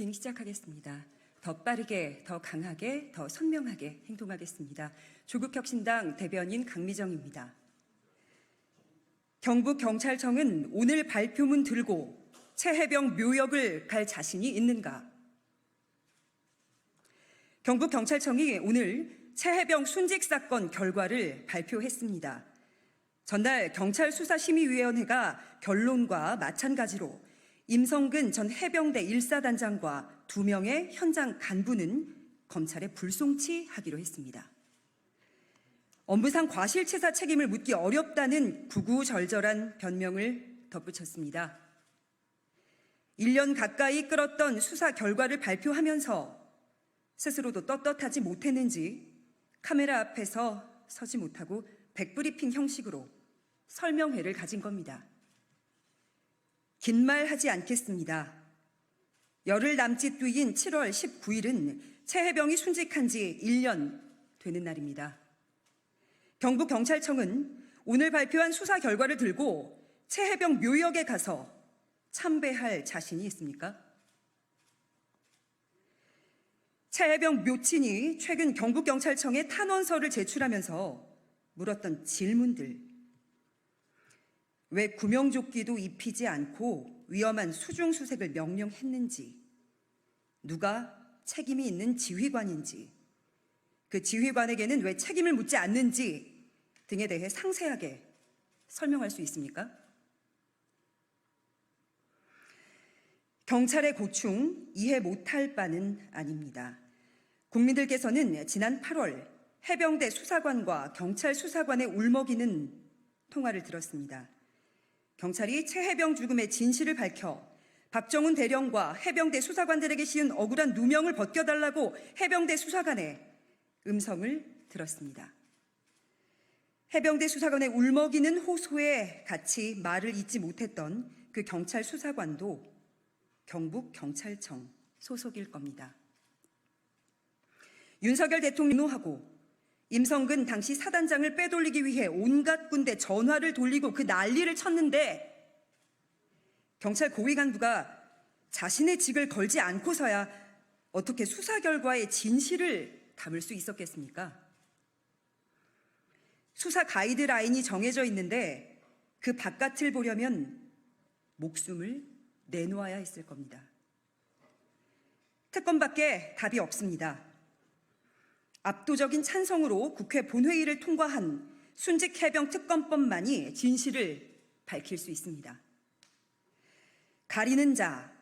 브리핑 시작하겠습니다. 더 빠르게, 더 강하게, 더 선명하게 행동하겠습니다. 조국혁신당 대변인 강미정입니다. 경북 경찰청은 오늘 발표문 들고 최해병 묘역을 갈 자신이 있는가? 경북 경찰청이 오늘 최해병 순직 사건 결과를 발표했습니다. 전날 경찰 수사심의위원회가 결론과 마찬가지로 임성근 전 해병대 1사단장과 두 명의 현장 간부는 검찰에 불송치하기로 했습니다. 업무상 과실치사 책임을 묻기 어렵다는 구구절절한 변명을 덧붙였습니다. 1년 가까이 끌었던 수사 결과를 발표하면서 스스로도 떳떳하지 못했는지 카메라 앞에서 서지 못하고 백브리핑 형식으로 설명회를 가진 겁니다. 긴 말 하지 않겠습니다. 열흘 남짓 뒤인 7월 19일은 최해병이 순직한 지 1년 되는 날입니다. 경북경찰청은 오늘 발표한 수사 결과를 들고 최해병 묘역에 가서 참배할 자신이 있습니까? 최해병 묘친이 최근 경북경찰청에 탄원서를 제출하면서 물었던 질문들. 왜 구명조끼도 입히지 않고 위험한 수중수색을 명령했는지, 누가 책임이 있는 지휘관인지, 그 지휘관에게는 왜 책임을 묻지 않는지 등에 대해 상세하게 설명할 수 있습니까? 경찰의 고충 이해 못할 바는 아닙니다. 국민들께서는 지난 8월 해병대 수사관과 경찰 수사관의 울먹이는 통화를 들었습니다. 경찰이 최해병 죽음의 진실을 밝혀 박정훈 대령과 해병대 수사관들에게 씌운 억울한 누명을 벗겨달라고 해병대 수사관의 음성을 들었습니다. 해병대 수사관의 울먹이는 호소에 같이 말을 잇지 못했던 그 경찰 수사관도 경북 경찰청 소속일 겁니다. 윤석열 대통령 노하고 임성근 당시 사단장을 빼돌리기 위해 온갖 군데 전화를 돌리고 그 난리를 쳤는데 경찰 고위 간부가 자신의 직을 걸지 않고서야 어떻게 수사 결과의 진실을 담을 수 있었겠습니까? 수사 가이드라인이 정해져 있는데 그 바깥을 보려면 목숨을 내놓아야 했을 겁니다. 특검밖에 답이 없습니다. 압도적인 찬성으로 국회 본회의를 통과한 순직 해병 특검법만이 진실을 밝힐 수 있습니다. 가리는 자,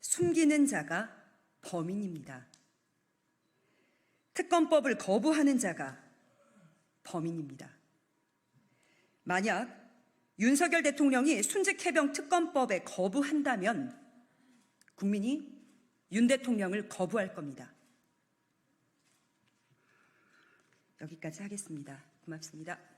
숨기는 자가 범인입니다. 특검법을 거부하는 자가 범인입니다. 만약 윤석열 대통령이 순직 해병 특검법에 거부한다면 국민이 윤 대통령을 거부할 겁니다. 여기까지 하겠습니다. 고맙습니다.